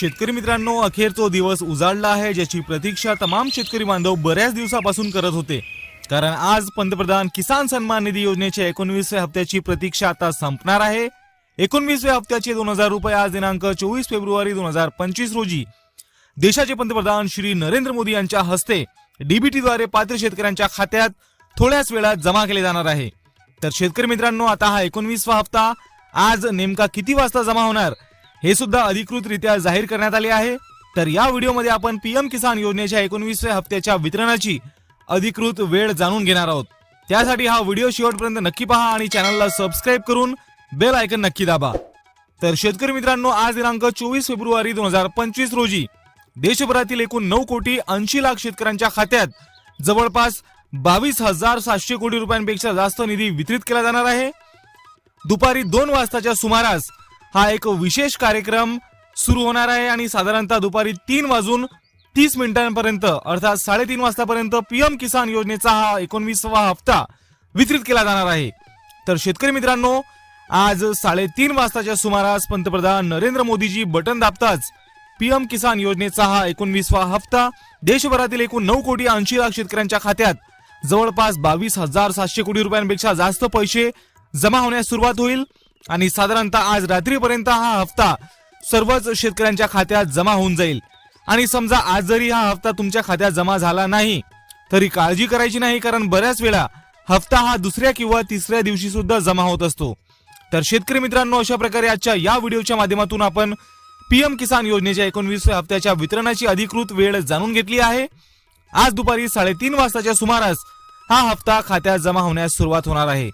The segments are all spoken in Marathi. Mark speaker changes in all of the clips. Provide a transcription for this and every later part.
Speaker 1: शेतकरी मित्रांनो अखेर तो दिवस उजाडला आहे ज्याची प्रतीक्षा तमाम शेतकरी बांधव बऱ्याच दिवसापासून करत होते. कारण आज पंतप्रधान किसान सन्मान निधी योजनेच्या एकोणवीसव्या हप्त्याची प्रतीक्षा आता संपणार आहे. एकोणवीसव्या हप्त्याचे दोन हजार रुपये आज दिनांक चोवीस फेब्रुवारी दोन हजार पंचवीस रोजी. देशाचे पंतप्रधान श्री नरेंद्र मोदी यांच्या हस्ते डीबीटीद्वारे पात्र शेतकऱ्यांच्या खात्यात थोड्याच वेळात जमा केले जाणार आहे. तर शेतकरी मित्रांनो आता हा एकोणवीसवा हप्ता आज नेमका किती वाजता जमा होणार? हे सुद्धा अधिकृतरित्या जाहीर करण्यात आले आहे. तर या व्हिडिओमध्ये आपण पीएम किसान योजनेच्या एकोणवीसव्या हप्त्याच्या वितरणाची अधिकृत वेळ जाणून घेणार आहोत. त्यासाठी हा व्हिडिओ शेवटपर्यंत नक्की पहा आणि चॅनलला सबस्क्राईब करून बेल आयकन नक्की दाबा. तर शेतकरी मित्रांनो आज दिनांक चोवीस फेब्रुवारी दोन हजार पंचवीस रोजी देशभरातील एकूण नऊ कोटी ऐंशी लाख शेतकऱ्यांच्या खात्यात जवळपास बावीस हजार सातशे कोटी रुपयांपेक्षा जास्त निधी वितरित केला जाणार आहे. दुपारी दोन वाजताच्या सुमारास हा एक विशेष कार्यक्रम सुरू होणार आहे आणि साधारणतः दुपारी तीन वाजून तीस मिनिटांपर्यंत अर्थात साडेतीन वाजतापर्यंत पीएम किसान योजनेचा हा एकोणवीसवा हप्ता वितरित केला जाणार आहे. तर शेतकरी मित्रांनो आज साडेतीन वाजताच्या सुमारास पंतप्रधान नरेंद्र मोदीजी बटन दाबताच पीएम किसान योजनेचा हा एकोणवीसवा हप्ता देशभरातील एकूण नऊ कोटी ऐंशी लाख शेतकऱ्यांच्या खात्यात जवळपास बावीस हजार सातशे कोटी रुपयांपेक्षा जास्त पैसे जमा होण्यास सुरुवात होईल. आणि साधारणतः आज रात्रीपर्यंत हा हप्ता सर्वच शेतकऱ्यांच्या खात्यात जमा होऊन जाईल. आणि समजा आज जरी हा हप्ता तुमच्या खात्यात जमा झाला नाही तरी काळजी करायची नाही कारण बऱ्याच वेळा हप्ता हा दुसऱ्या किंवा तिसऱ्या दिवशी सुद्धा जमा होत असतो. तर शेतकरी मित्रांनो अशा प्रकारे आजच्या या व्हिडिओच्या माध्यमातून आपण पीएम किसान योजनेच्या एकोणवीसव्या हप्त्याच्या वितरणाची अधिकृत वेळ जाणून घेतली आहे. आज दुपारी साडेतीन वाजताच्या सुमारास हा हप्ता खात्यात जमा होण्यास सुरुवात होणार आहे.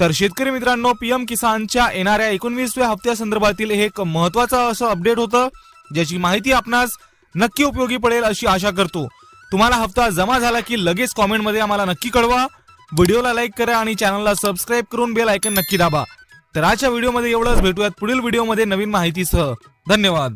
Speaker 1: तर शेतकरी मित्रांनो पीएम किसानच्या येणाऱ्या एकोणवीसव्या हप्त्यासंदर्भातील हे एक महत्वाचं असं अपडेट होतं ज्याची माहिती आपणास नक्की उपयोगी पडेल अशी आशा करतो. तुम्हाला हप्ता जमा झाला की लगेच कॉमेंटमध्ये आम्हाला नक्की कळवा. व्हिडिओला लाईक करा आणि चॅनलला सबस्क्राईब करून बेल आयकन नक्की दाबा. तर आजच्या व्हिडिओमध्ये एवढंच. भेटूयात पुढील व्हिडिओमध्ये नवीन माहितीसह. धन्यवाद.